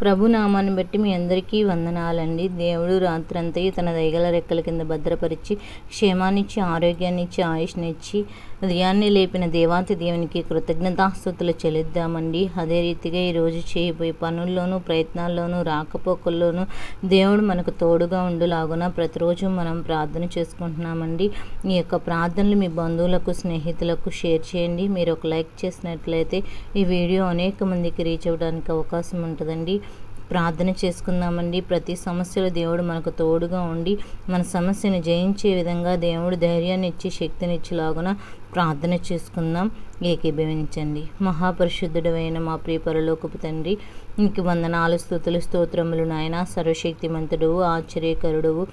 ప్రభునామాన్ని బట్టి మీ అందరికీ వందనాలండి. దేవుడు రాత్రంతయు తన దయగల రెక్కల కింద భద్రపరిచి క్షేమాన్నిచ్చి ఆరోగ్యాన్నిచ్చి ఆయుష్నిచ్చి ఉదయాన్నే లేపిన దేవాతి దేవునికి కృతజ్ఞతాస్థుతులు చెల్లిద్దామండి. అదే రీతిగా ఈరోజు చేయబోయే పనుల్లోనూ ప్రయత్నాల్లోనూ రాకపోకల్లోనూ దేవుడు మనకు తోడుగా ఉండులాగున ప్రతిరోజు మనం ప్రార్థన చేసుకుంటున్నామండి. ఈ యొక్క ప్రార్థనలు మీ బంధువులకు స్నేహితులకు షేర్ చేయండి. మీరు ఒక లైక్ చేసినట్లయితే ఈ వీడియో అనేక మందికి రీచ్ అవ్వడానికి అవకాశం ఉంటుందండి. ప్రార్థన చేసుకుందామండి. ప్రతి సమస్యలో దేవుడు మనకు తోడుగా ఉండి మన సమస్యను జయించే విధంగా దేవుడు ధైర్యాన్ని ఇచ్చి శక్తినిచ్చేలాగున ప్రార్థన చేసుకుందాం. ఏకీభవించండి. మహాపరిశుద్ధుడమైన అయిన మా ప్రియ పరలోకపు తండ్రి నీకు వందనాలు స్థుతులు స్తోత్రములు నాయన. సర్వశక్తిమంతుడు ఆశ్చర్యకరుడు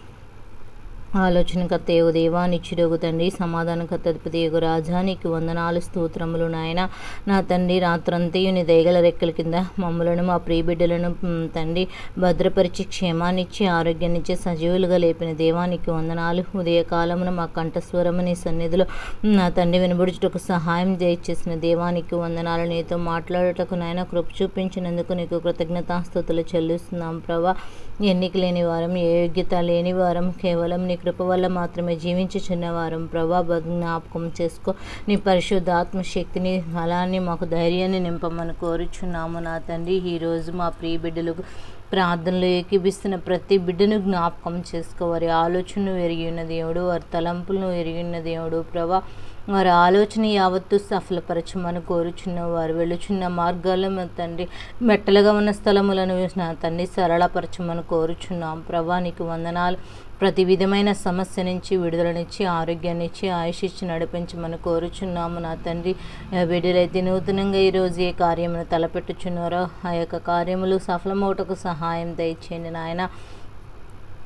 ఆలోచనకర్త ఏగు దేవా నిచ్చుడగు తండ్రి సమాధానకర్త అధిపతి ఏగు రాజా నీకు వందనాలు స్తోత్రములు నాయన. నా తండ్రి రాత్రంతయు నీ దయగల రెక్కల కింద మమ్మలను మా ప్రియబిడ్డలను తండ్రి భద్రపరిచి క్షేమాన్నిచ్చి ఆరోగ్యాన్నిచ్చి సజీవులుగా లేపిన దేవానికి వందనాలు. ఉదయకాలమున మా కంఠస్వరము నీ సన్నిధిలో. నా తండ్రి వినబడుచుటకు సహాయం దయచేసిన దేవానికి వందనాలు. నీతో మాట్లాడుటకు నాయన కృప చూపించినందుకు నీకు కృతజ్ఞతాస్తుతులు చెల్లిస్తున్నాం ప్రభా. ఎన్నిక లేని వారం ఏ యోగ్యత లేని వారం కేవలం నీ కృప వల్ల మాత్రమే జీవించుచున్న వారం. ప్రభా బ- జ్ఞాపకం చేసుకో. నీ పరిశుద్ధాత్మ శక్తిని ఫలాన్ని మాకు ధైర్యాన్ని నింపమని కోరుచున్నాము నా తండ్రి. ఈరోజు మా ప్రియ బిడ్డలకు ప్రార్థనలు ఏకీపిస్తున్న ప్రతి బిడ్డను జ్ఞాపకం చేసుకో. వారి ఆలోచనను ఎరిగిన దేవుడు వారి తలంపులను ఎరిగి ఉన్న దేవుడు ప్రభా. వారి ఆలోచన యావత్తు సఫలపరచమని కోరుచున్న వారు వెళుచున్న మార్గాల్లో మా తండ్రి మెట్టలుగా ఉన్న స్థలములను నా తండ్రి సరళపరచమని కోరుచున్నాం. ప్రభా నీకు వందనాలు. ప్రతి విధమైన సమస్య నుంచి విడుదలనిచ్చి ఆరోగ్యాన్నిచ్చి ఆయుష్ ఇచ్చి నడిపించమని కోరుచున్నాము. నా తండ్రి ఆ బిడ్డలైతే నూతనంగా ఈరోజు ఏ కార్యమును తలపెట్టుచున్నారో ఆ యొక్క కార్యములు సఫలమవుటకు సహాయం దయచేయండి నాయన.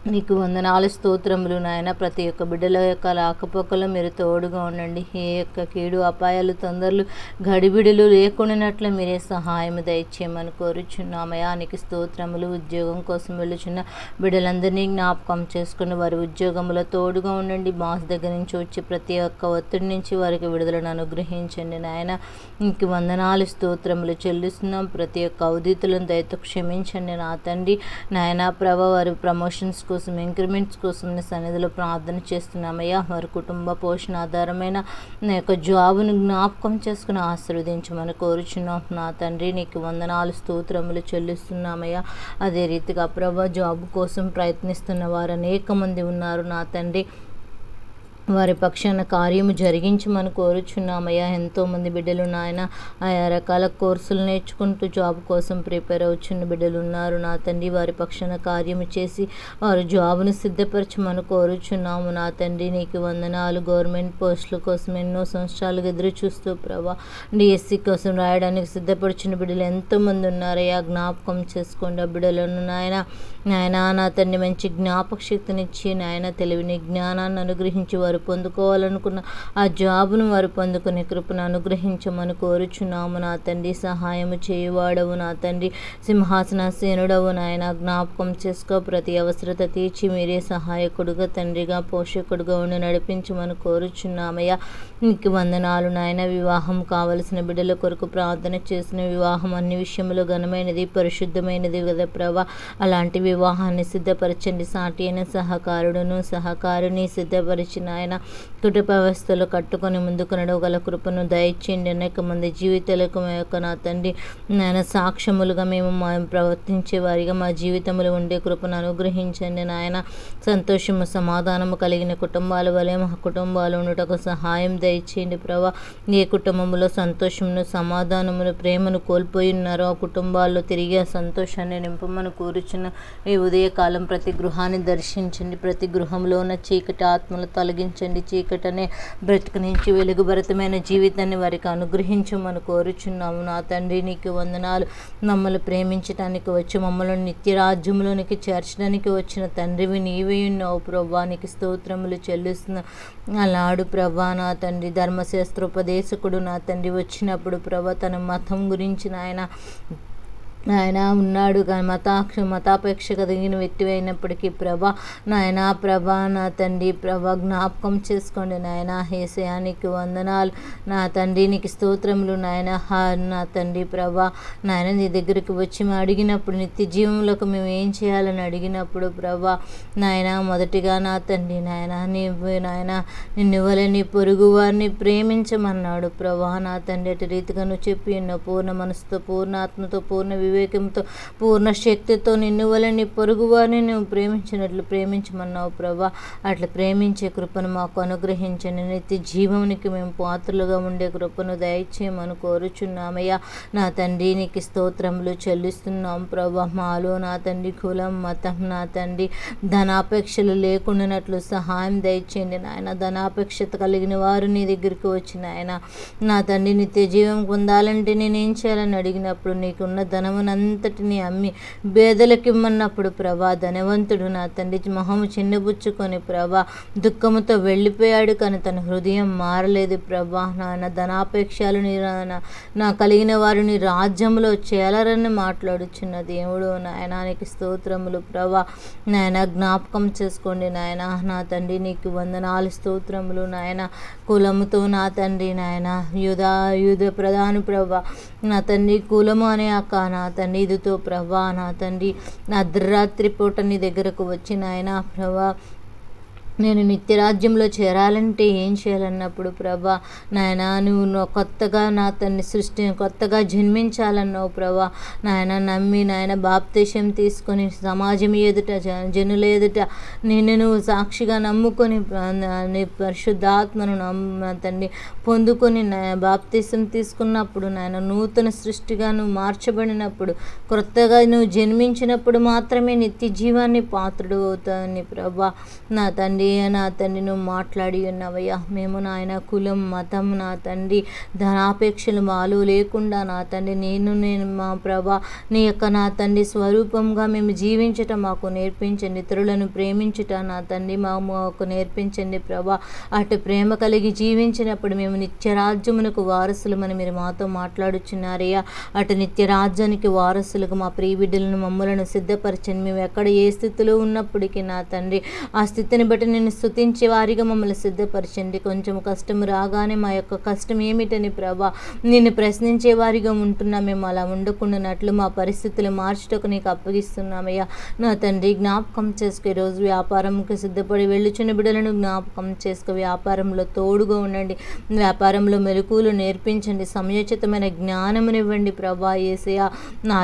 నీకు వందనాలు స్తోత్రములు నాయన. ప్రతి ఒక్క బిడ్డల యొక్క రాకపోకలు మీరు తోడుగా ఉండండి. ఏ యొక్క కీడు అపాయాలు తొందరలు గడిబిడులు లేకుండానట్లు మీరే సహాయం దయచేయమని కోరుచున్నామయానికి నీకు స్తోత్రములు ఉద్యోగం కోసం వెళ్ళుచున్న బిడ్డలందరినీ జ్ఞాపకం చేసుకుని వారి ఉద్యోగంలో తోడుగా ఉండండి. బాస్ దగ్గర నుంచి వచ్చి ప్రతి ఒక్క ఒత్తిడి నుంచి వారికి విడుదలను అనుగ్రహించండి నాయన. నీకు వందనాలు స్తోత్రములు చెల్లిస్తున్నాం. ప్రతి ఒక్క అవధీతులను దయతో క్షమించండి నా తండ్రి. నాయన ప్రభ వారి ప్రమోషన్స్ కోసం ఇంక్రిమెంట్స్ కోసం నీ సన్నిధిలో ప్రార్థన చేస్తున్నామయ్యా. వారి కుటుంబ పోషణ ఆధారమైన నా యొక్క జాబును జ్ఞాపకం చేసుకుని ఆశీర్వదించమని కోరుచున్నాం. నా తండ్రి నీకు వందనాలు స్తోత్రములు చెల్లిస్తున్నామయ్యా. అదే రీతిగా ప్రభ జాబ్ కోసం ప్రయత్నిస్తున్న వారు అనేక మంది ఉన్నారు. నా తండ్రి వారి పక్షాన కార్యము జరిగించమని కోరుచున్నామయ్యా. ఎంతోమంది బిడ్డలు నాయన ఆయా రకాల కోర్సులు నేర్చుకుంటూ జాబ్ కోసం ప్రిపేర్ అవుతున్న బిడ్డలు ఉన్నారు. నా తండ్రి వారి పక్షాన కార్యము చేసి వారు జాబ్ను సిద్ధపరచమని కోరుచున్నాము. నా తండ్రి నీకు వందనాలు. గవర్నమెంట్ పోస్టుల కోసం ఎన్నో సంవత్సరాలుగా ఎదురు చూస్తూ ప్రభా డిఎస్సి కోసం రాయడానికి సిద్ధపరిచిన బిడ్డలు ఎంతోమంది ఉన్నారయ్యా. జ్ఞాపకం చేసుకోండి ఆ బిడ్డలను నాయన. నాయన నా తండ్రి మంచి జ్ఞాపక శక్తినిచ్చి నాయన తెలివిని జ్ఞానాన్ని అనుగ్రహించి వారు పొందుకోవాలనుకున్న ఆ జాబును వారు పొందుకునే కృపను అనుగ్రహించమని కోరుచున్నాము నా తండ్రి. సహాయము చేయువాడవు నా తండ్రి. సింహాసనాసీనుడవు నాయన. జ్ఞాపకం చేసుకో. ప్రతి అవసరత తీర్చి మీరే సహాయకుడుగా తండ్రిగా పోషకుడుగా ఉండి నడిపించమని కోరుచున్నామయ్యా. నీకు వందనాలు నాయన. వివాహం కావలసిన బిడ్డల కొరకు ప్రార్థన చేసిన వివాహం అన్ని విషయంలో ఘనమైనది పరిశుద్ధమైనది కదా ప్రభా. అలాంటి వివాహాన్ని సిద్ధపరచండి. సాటి అయిన సహకారుడును సహకారిని సిద్ధపరిచిన ఆయన కుటుంబ వ్యవస్థలు కట్టుకొని ముందుకు నడవగల కృపను దయచేయండి. అనేక మంది జీవితాలకు మా యొక్క నా తండ్రి నాయన సాక్ష్యములుగా మేము మా ప్రవర్తించే వారిగా మా జీవితములు ఉండే కృపను అనుగ్రహించండి. నాయన సంతోషము సమాధానము కలిగిన కుటుంబాల వలె మా కుటుంబాలు ఉండటకు సహాయం దయచేయండి ప్రభా. ఏ కుటుంబంలో సంతోషమును సమాధానమును ప్రేమను కోల్పోయి ఉన్నారో ఆ కుటుంబాల్లో తిరిగి ఆ సంతోషాన్ని నింపమని కోరుచున్న ఈ ఉదయకాలం ప్రతి గృహాన్ని దర్శించండి. ప్రతి గృహంలో ఉన్న చీకటి ఆత్మలు తొలగించండి చీకటనే బ్రతుకు నుంచి వెలుగుభరితమైన జీవితాన్ని వారికి అనుగ్రహించమని కోరుచున్నాము. నా తండ్రి నీకు వందనాలు. మమ్మల్ని ప్రేమించటానికి వచ్చి మమ్మల్ని నిత్య రాజ్యంలోనికి చేర్చడానికి వచ్చిన తండ్రివి నీవే ఉన్నావు ప్రభా నీకు స్తోత్రములు చెల్లిస్తున్నా అలాడు ప్రభా నా తండ్రి ధర్మశాస్త్రోపదేశకుడు నా తండ్రి. వచ్చినప్పుడు ప్రభా తన మతం గురించి నాయన నాయన ఉన్నాడు కానీ మతాక్ష మతాపేక్ష కలిగిన వ్యక్తి అయినప్పటికీ ప్రభా నాయన ప్రభా నా తండ్రి ప్రభా జ్ఞాపకం చేసుకోండి నాయన హేసయానికి వందనాలు. నా తండ్రి నీకు స్తోత్రములు నాయన. హార్ నా తండ్రి ప్రభా నాయన నీ దగ్గరికి వచ్చి మేము అడిగినప్పుడు నిత్య జీవంలోకి మేము ఏం చేయాలని అడిగినప్పుడు ప్రభా నాయన మొదటిగా నా తండ్రి నాయన నీ నాయన నిన్ను ఇవ్వలేని పొరుగు వారిని ప్రేమించమన్నాడు. ప్రభా నా తండ్రి అటు రీతిగా నువ్వు చెప్పి ఎన్నో పూర్ణ మనసుతో పూర్ణాత్మతో పూర్ణ వివేకంతో పూర్ణ శక్తితో నిన్ను వలని పొరుగు వారిని నువ్వు ప్రేమించినట్లు ప్రేమించమన్నావు ప్రభా. అట్లా ప్రేమించే కృపను మాకు అనుగ్రహించండి. నిత్య జీవమునికి మేము పాత్రలుగా ఉండే కృపను దయచేయమని కోరుచున్నామయ్యా. నా తండ్రి నీకు స్తోత్రములు చెల్లిస్తున్నాం ప్రభా. మాలో నా తండ్రి కులం మతం నా తండ్రి ధనాపేక్షలు లేకుండానట్లు సహాయం దయచేయండి. నాయన ధనాపేక్షత కలిగిన వారు నీ దగ్గరికి వచ్చిన ఆయన నా తండ్రి నిత్య జీవం పొందాలంటే నేనేం చేయాలని అడిగినప్పుడు నీకున్న ధనమునంతటిని అమ్మి బేదలకు ఇమ్మన్నప్పుడు ప్రభా ధనవంతుడు నా తండ్రి మొహము చిన్నబుచ్చుకొని ప్రభా దుఃఖముతో వెళ్ళిపోయాడు కానీ తన హృదయం మారలేదు ప్రభా. నాన్న ధనాపేక్షలు నీ నా- కలిగిన వారిని రాజ్యంలో చేయాలని మాట్లాడుచున్న దేవుడు నాయనానికి స్తోత్రములు ప్రభా. నాయన జ్ఞాపకం చేసుకోండి నాయన. నా తండ్రి నీకు వందనాలు స్తోత్రములు నాయన. కులముతో నా తండ్రి నాయన. యుధ యుధ ప్రధాని ప్రభా. నా తండ్రి కులము అనే అక్క నా తండ్రి ఇదితో ప్రభా నా తండ్రి నా అర్ధరాత్రి పూట నీ దగ్గరకు వచ్చిన ఆయన ప్రభా నేను నిత్యరాజ్యంలో చేరాలంటే ఏం చేయాలన్నప్పుడు ప్రభా నాయన నువ్వు కొత్తగా నా తన్ని సృష్టి కొత్తగా జన్మించాలన్నావు ప్రభా. నాయన నమ్మి నాయన బాప్తేశం తీసుకొని సమాజం ఎదుట జ- జనుల ఎదుట నిన్ను నువ్వు సాక్షిగా నమ్ముకొని నీ పరిశుద్ధాత్మను నమ్మ తండ్రి పొందుకొని నా బాప్తీసం తీసుకున్నప్పుడు నాయన నూతన సృష్టిగా నువ్వు మార్చబడినప్పుడు క్రొత్తగా నువ్వు జన్మించినప్పుడు మాత్రమే నిత్య జీవాన్ని పాత్రుడు అవుతావని ప్రభా. నా తండ్రి నా తండ్రి నువ్వు మాట్లాడి ఉన్నవయ్యా. మేము నాయన కులం మతం నా తండ్రి. ధనాపేక్షలు మాలు లేకుండా నా తండ్రి నేను నేను మా ప్రభా నీ యొక్క నా తండ్రి స్వరూపంగా మేము జీవించటం మాకు నేర్పించండి. ఇతరులను ప్రేమించుట నా తండ్రి మా మాకు నేర్పించండి ప్రభా. అటు ప్రేమ కలిగి జీవించినప్పుడు మేము నిత్యరాజ్యమునకు వారసులమని మీరు మాతో మాట్లాడుచున్నారయ్యా. అటు నిత్యరాజ్యానికి వారసులకు మా ప్రియ బిడ్డలను మమ్మలను సిద్ధపరచండి. మేము ఎక్కడ ఏ స్థితిలో ఉన్నప్పటికీ నా తండ్రి ఆ స్థితిని బట్టి నేను స్తుతించే వారిగా మమ్మల్ని సిద్ధపరచండి కొంచెం కష్టం రాగానే మా యొక్క కష్టం ఏమిటని ప్రభా నిన్ను ప్రశ్నించే వారిగా ఉంటున్నా. మేము అలా ఉండకుండానట్లు మా పరిస్థితులు మార్చుటకు నీకు అప్పగిస్తున్నామయ్యా. నా తండ్రి జ్ఞాపకం చేసుకో. ఈరోజు వ్యాపారంకి సిద్ధపడి వెళ్ళుచున్న బిడ్డలను జ్ఞాపకం చేసుకో. వ్యాపారంలో తోడుగా ఉండండి. వ్యాపారంలో మెలకువలు నేర్పించండి. సమయోచితమైన జ్ఞానమునివ్వండి ప్రభా ఏసయ నా